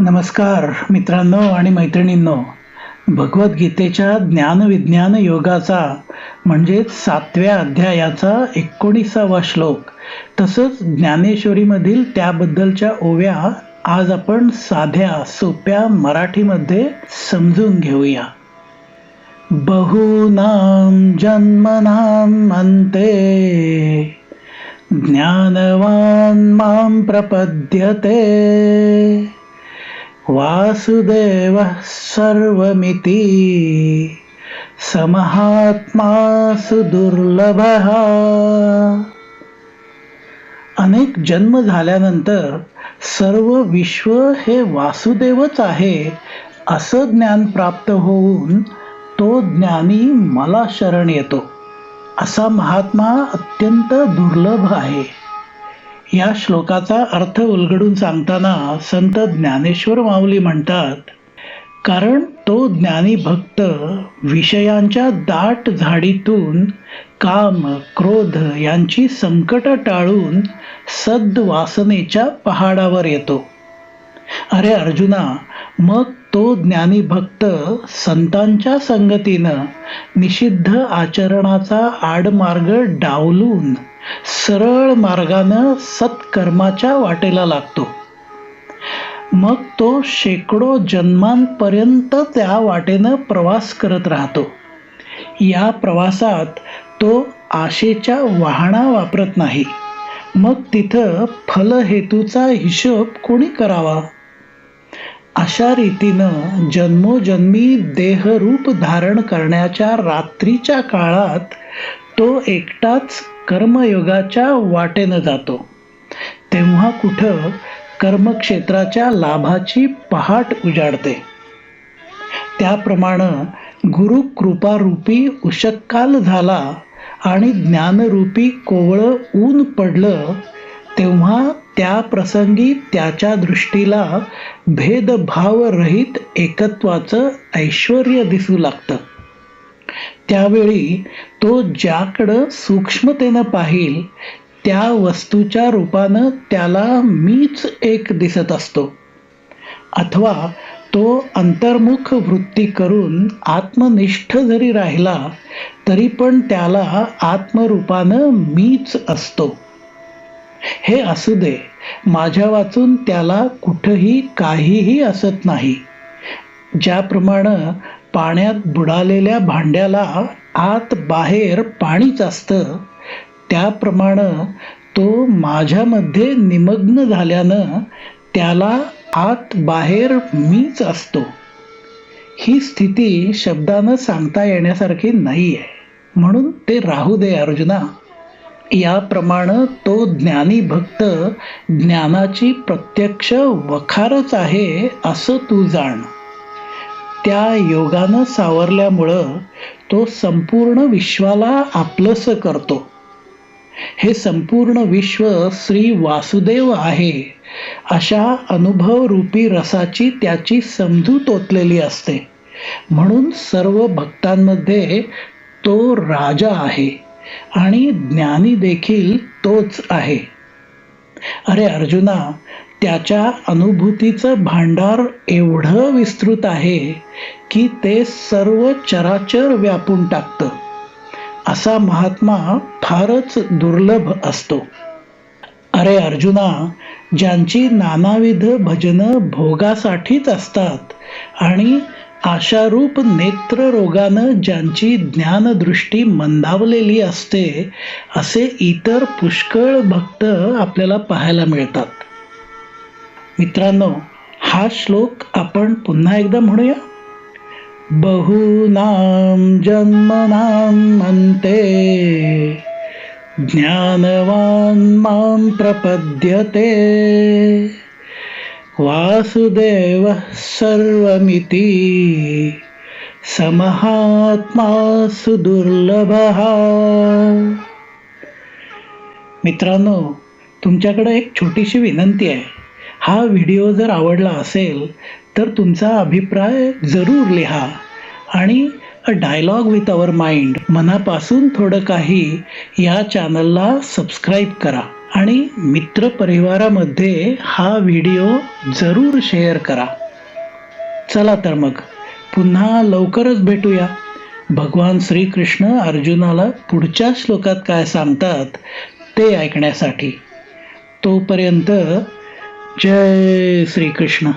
नमस्कार मित्रांनो आणि मैत्रिणींनो. भगवद्गीतेच्या ज्ञानविज्ञान योगाचा म्हणजेच सातव्या अध्यायाचा एकोणीसावा श्लोक. तसंच ज्ञानेश्वरीमधील त्याबद्दलच्या ओव्या आज आपण साध्या सोप्या मराठीमध्ये समजून घेऊया. बहूनां जन्मनां अन्ते ज्ञानवान् मां प्रपद्यते. वासुदेवः सर्वमिति समहात्मा सुदुर्लभः अनेक जन्म झाल्यानंतर सर्व विश्व हे वासुदेवच आहे असं ज्ञान प्राप्त होऊन तो ज्ञानी मला शरण येतो. असा महात्मा अत्यंत दुर्लभ आहे. या श्लोकाचा अर्थ उलगडून सांगताना संत ज्ञानेश्वर माऊली म्हणतात कारण तो ज्ञानी भक्त विषयांच्या दाट झाडीतून काम क्रोध यांची संकट टाळून सद्वासनेच्या पहाडावर येतो. अरे अर्जुना मग तो ज्ञानी भक्त संतांच्या संगतीनं निषिद्ध आचरणाचा आडमार्ग डावलून सरळ मार्गानं सत्कर्माच्या वाटेला लागतो. मग तो शेकडो जन्मांपर्यंत त्या वाटेनं प्रवास करत राहतो. या प्रवासात तो आशेच्या वाहना वापरत नाही. मग तिथं फलहेतूचा हिशोब कोणी करावा? अशा रीतीनं जन्मोजन्मी देहरूप धारण करण्याच्या रात्रीच्या काळात तो एकटाच कर्मयोगाच्या वाटेनं जातो. तेव्हा कुठं कर्मक्षेत्राच्या लाभाची पहाट उजाडते. त्याप्रमाणे गुरु कृपारूपी उशक्काल झाला आणि ज्ञानरूपी कोवळं ऊन पडलं तेव्हा त्या प्रसंगी त्याच्या दृष्टीला भेदभावरहित एकत्वाचं ऐश्वर दिसू लागतं. त्यावेळी तो ज्याकडं सूक्ष्मतेनं पाहिल त्या वस्तूच्या रूपानं त्याला मीच एक दिसत असतो. अथवा तो अंतर्मुख वृत्ती करून आत्मनिष्ठ जरी राहिला तरी पण त्याला आत्मरूपानं मीच असतो. हे असू दे. माझ्या वाचून त्याला कुठंही काहीही असत नाही. ज्याप्रमाणे पाण्यात बुडालेल्या भांड्याला आत बाहेर पाणीच असतं त्याप्रमाणे तो माझ्यामध्ये निमग्न झाल्यानं त्याला आत बाहेर मीच असतो. ही स्थिती शब्दानं सांगता येण्यासारखी नाही आहे म्हणून ते राहू दे अर्जुना. याप्रमाणे तो ज्ञानी भक्त ज्ञानाची प्रत्यक्ष वखारच आहे असं तू जाण. त्या योगानं सावरल्यामुळं तो संपूर्ण विश्वाला आपलंसं करतो. हे संपूर्ण विश्व श्री वासुदेव आहे अशा अनुभवरूपी रसाची त्याची समजूत ओतलेली असते. म्हणून सर्व भक्तांमध्ये तो राजा आहे. आणि ज्ञानी देखील तोच आहे. अरे अर्जुना त्याच्या अनुभूतीचं भांडार एवढं विस्तृत आहे की ते सर्व चराचर व्यापून टाकतं. असा महात्मा फारच दुर्लभ असतो. अरे अर्जुना ज्यांची नानाविध भजनं भोगासाठीच असतात आणि आशारूप नेत्र रोगानं ज्यांची ज्ञानदृष्टी मंदावलेली असते असे इतर पुष्कळ भक्त आपल्याला पाहायला मिळतात. मित्रांनो हा श्लोक आपण पुन्हा एकदा म्हणूया. बहूनां जन्मनां अन्ते ज्ञानवान् मां प्रपद्यते. वासुदेवः सर्वमिति समहात्मा सुदुर्लभः। मित्रांनो तुमच्याकडे एक छोटीशी विनंती आहे. हा व्हिडिओ जर आवडला असेल तर तुमचा अभिप्राय जरूर लिहा आणि a dialogue with our mind मनापासून थोडं काही या चॅनलला सबस्क्राईब करा. आणि मित्रपरिवारामध्ये हा व्हिडिओ जरूर शेअर करा. चला तर मग पुन्हा लवकरच भेटूया. भगवान श्रीकृष्ण अर्जुनाला पुढच्या श्लोकात काय सांगतात ते ऐकण्यासाठी. तोपर्यंत जय श्रीकृष्ण.